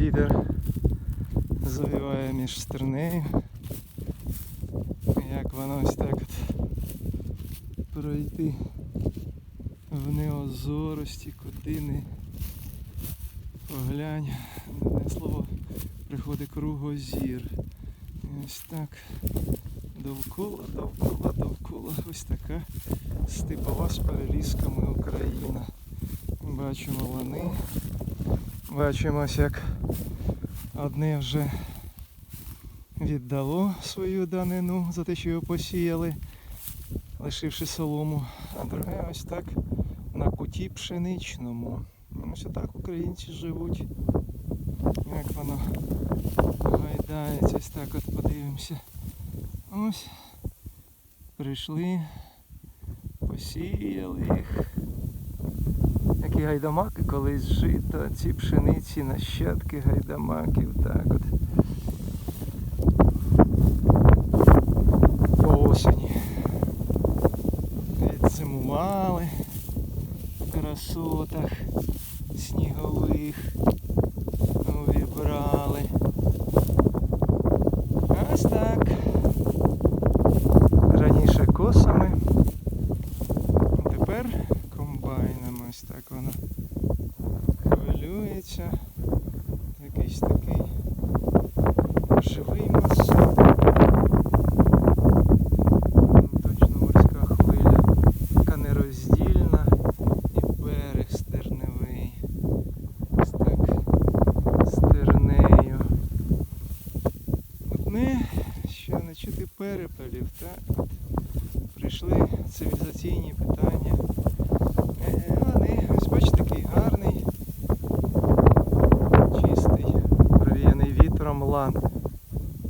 Вітер завиває між стернею. Як воно ось так от пройти в неозорості, куди не поглянь. Не слово приходить кругозір. І ось так довкола, довкола, довкола. Ось така степова з перелісками Україна. Бачимо лани. Бачимо, як одне вже віддало свою данину за те, що його посіяли, лишивши солому, а друге ось так на куті пшеничному. Ось так українці живуть. Як воно гайдається, ось так от подивимося. Ось прийшли, посіяли їх. Які гайдамаки колись жито, ці пшениці, нащадки гайдамаків, так от. По осені. Відзимували в красотах снігових. Увібрали. Ось так. Раніше косами. Тепер ось так воно хвилюється. Якийсь такий живий масив. М, Точно морська хвиля, яка нероздільна і берег. Ось так. От ми ще не чути перепелів, так? Прийшли цивілізаційні питання. Лан.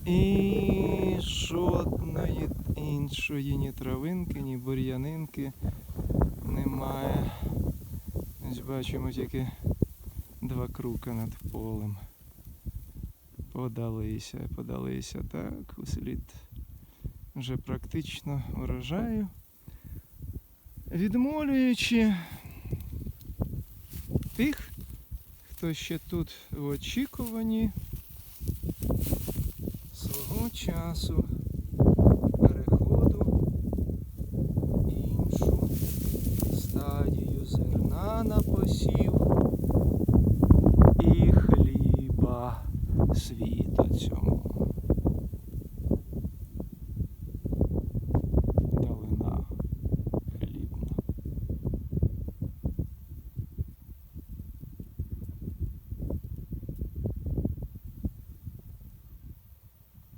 І жодної іншої ні травинки, ні бур'янинки немає. Ось бачимо тільки два крука над полем. Подалися, подалися так, у слід вже практично урожаю. Відмолюючи тих, хто ще тут в очікуванні свого часу переходу в іншу стадію зерна на посів і хліба світа цьому.